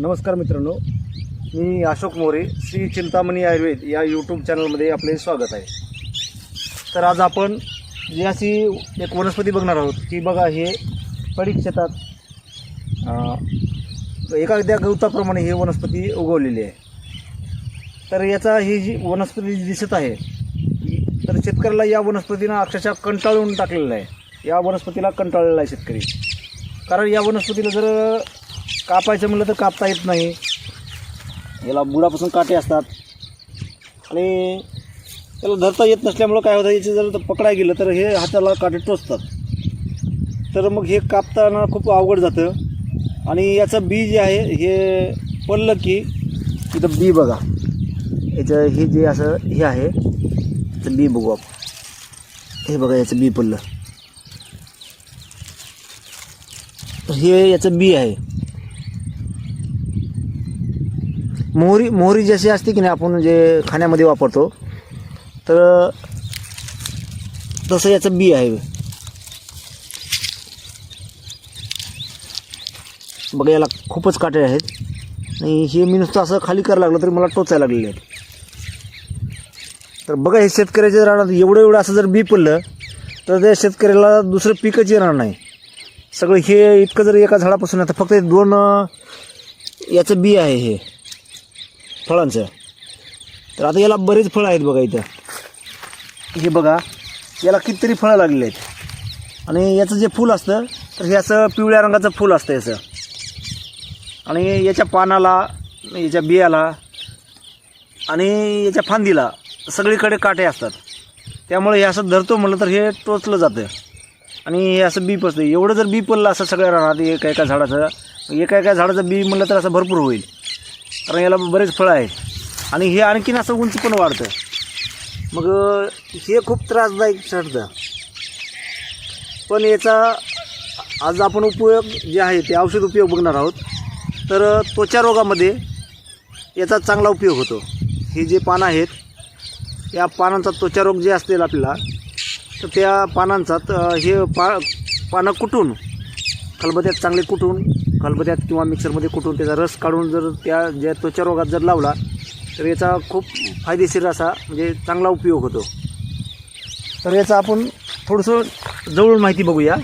नमस्कार मित्रांनो मी अशोक मोरे श्री चिंतामणी आयुर्वेद या यूट्यूब चॅनलमध्ये आपले स्वागत आहे. तर आज आपण जी अशी एक वनस्पती बघणार आहोत की बघा हे पडीक शेतात एखाद्या गवताप्रमाणे ही वनस्पती उगवलेली आहे. तर याचा ही जी वनस्पती जी दिसत आहे तर शेतकऱ्याला या वनस्पतीनं अक्षरशः कंटाळून टाकलेलं आहे. या वनस्पतीला कंटाळलेला आहे शेतकरी. कारण या वनस्पतीला जर कापायचं म्हणलं तर कापता येत नाही. याला बुडापासून काटे असतात. आणि त्याला धरता येत नसल्यामुळं काय होतं याचं जर पकडाय गेलं तर हे हाताला काटे टोचतात. तर मग हे कापताना खूप अवघड जातं. आणि याचं बी जे आहे हे पडलं की इथं बी बघा. याचं हे जे असं हे आहे याचं बी बघू आपण. हे बघा याचं बी पडलं. तर हे याचं बी आहे. मोहरी मोहरी जशी असते की नाही आपण जे खाण्यामध्ये वापरतो तर तसं याचं बी आहे. बघा याला खूपच काटे आहेत. आणि हे मी नुसतं असं खाली करायला लागलं तरी मला टोचायला लागलेले आहेत. तर बघा हे शेतकऱ्याच्या रानात एवढं एवढं असं जर बी पडलं तर त्या शेतकऱ्याला दुसरं पिकच येणार नाही. सगळं हे इतकं जर एका झाडापासून आता फक्त दोन याचं बी आहे हे. फळांचं. तर आता याला बरेच फळं आहेत बघा इथं. हे बघा याला कितीतरी फळं लागलेली आहेत. आणि याचं जे फूल असतं तर हे असं पिवळ्या रंगाचं फूल असतं याचं. आणि याच्या पानाला याच्या बियाला आणि याच्या फांदीला सगळीकडे काटे असतात. त्यामुळे हे असं धरतो म्हटलं तर हे टोचलं जातं. आणि हे असं बी पसतं. एवढं जर बी पडलं असं सगळ्या रानात एका एका झाडाचं एका एका झाडाचं बी म्हणलं तर असं भरपूर होईल. कारण याला बरेच फळं आहेत आणि हे आणखीन असं उंच पण वाढतं. मग हे खूप त्रासदायक ठरतं. पण याचा आज आपण उपयोग जे आहे ते औषध उपयोग बघणार आहोत. तर त्वचा रोगामध्ये याचा चांगला उपयोग होतो. हे जे पानं आहेत या पानांचा त्वचा रोग जे असतील आपल्याला तर त्या पानांचा हे पा पानं कुटून खलबत्यात चांगले कुटून खलबत्यात किंवा मिक्सरमध्ये कुठून त्याचा रस काढून जर त्या ज्या त्वचा रोगात जर लावला तर याचा खूप फायदेशीर असा म्हणजे चांगला उपयोग होतो. तर याचा आपण थोडंसं जवळून माहिती बघूया.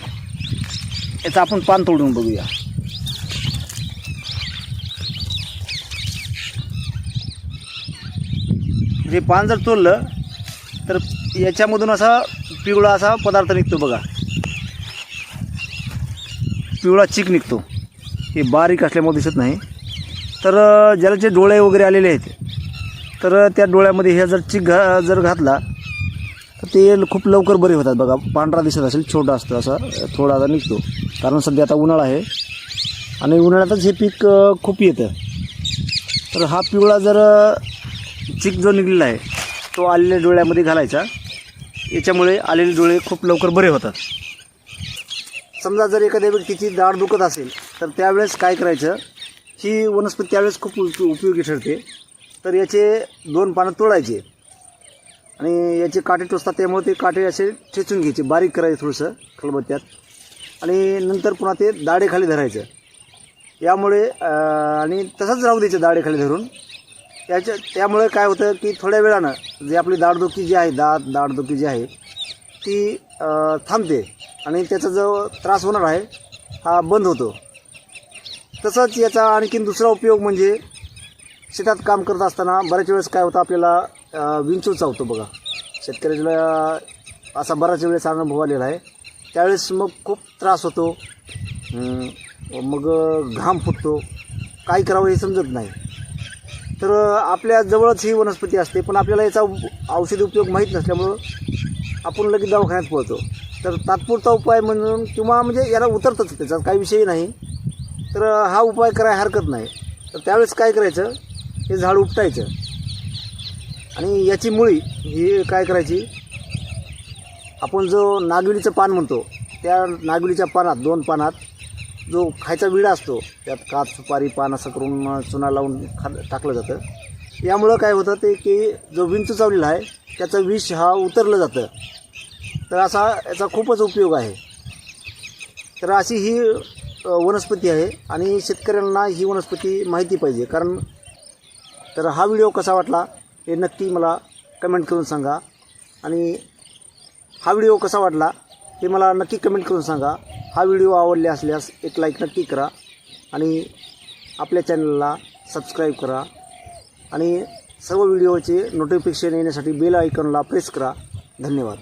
याचं आपण पान तोडून बघूया. हे पान जर तोडलं तर याच्यामधून असा पिवळा असा पदार्थ निघतो बघा. पिवळा चिक निघतो. हे बारीक असल्यामुळे दिसत नाही. तर ज्याला जे डोळे वगैरे आलेले आहेत तर त्या डोळ्यामध्ये हे जर चिक घा जर घातला तर ते खूप लवकर बरे होतात बघा. पांढरा दिसत असेल छोटा असतो असा थोडा आता निघतो. कारण सध्या आता उन्हाळा आहे. आणि उन्हाळ्यातच हे पीक खूप येतं. तर हा पिवळा जर चिक जो निघलेला आहे तो आलेल्या डोळ्यामध्ये घालायचा. याच्यामुळे आलेले डोळे खूप लवकर बरे होतात. समजा जर एखाद्या व्यक्तीची दाढ दुखत असेल तर त्यावेळेस काय करायचं ही वनस्पती त्यावेळेस खूप उप उपयोगी ठरते. तर याचे दोन पानं तोडायचे. आणि याचे काटे टोचतात त्यामुळे ते काटे असे ठेचून घ्यायचे. बारीक करायचे थोडंसं खलबत्त्यात. आणि नंतर पुन्हा ते दाडेखाली धरायचं. यामुळे आणि तसंच राहू द्यायचं दाडेखाली धरून. त्याच्या त्यामुळे काय होतं की थोड्या वेळानं जे आपली दाढदुखी जी आहे दात दाढदुखी जी आहे ती थांबते. आणि त्याचा जो त्रास होणार आहे हा बंद होतो. तसंच याचा आणखीन दुसरा उपयोग म्हणजे शेतात काम करत असताना बऱ्याच वेळेस काय होतं आपल्याला विंचू चावतो बघा. शेतकऱ्याला असा बराच वेळेस अनुभव आलेला आहे. त्यावेळेस मग खूप त्रास होतो. मग घाम फुटतो. काय करावं हे समजत नाही. तर आपल्या जवळच ही वनस्पती असते पण आपल्याला याचा औषधी उपयोग माहीत नसल्यामुळं आपण लगेच दवाखान्यात पळतो तर तात्पुरता उपाय म्हणून किंवा म्हणजे याला उतरतच त्याचा काही विषयही नाही. तर हा उपाय करायला हरकत नाही. तर त्यावेळेस काय करायचं? हे झाड उपटायचं. आणि याची मुळी ही काय करायची? आपण जो नागविलीचं पान म्हणतो त्या नागविलीच्या पानात दोन पानात जो खायचा विडा असतो त्यात काच सुपारी पान असं करून चुना लावून खा टाकलं जातं. यामुळं काय होतं ते की जो विंचू चावलेला आहे त्याचं विष हा उतरलं जातं. तर असा याचा खूपच उपयोग आहे. तर अशी ही वनस्पती आहे आणि शेतकऱ्यांना ही वनस्पती माहिती पाहिजे. कारण तर हा व्हिडिओ कसा वाटला हे नक्की मला कमेंट करून सांगा. आणि हा व्हिडिओ कसा वाटला हे मला नक्की कमेंट करून सांगा. हा व्हिडिओ आवडले असल्यास एक लाईक नक्की करा आणि आपल्या चॅनलला सबस्क्राईब करा. आणि सर्व व्हिडिओचे नोटिफिकेशन येण्यासाठी बेल आयकॉनला प्रेस करा. धन्यवाद.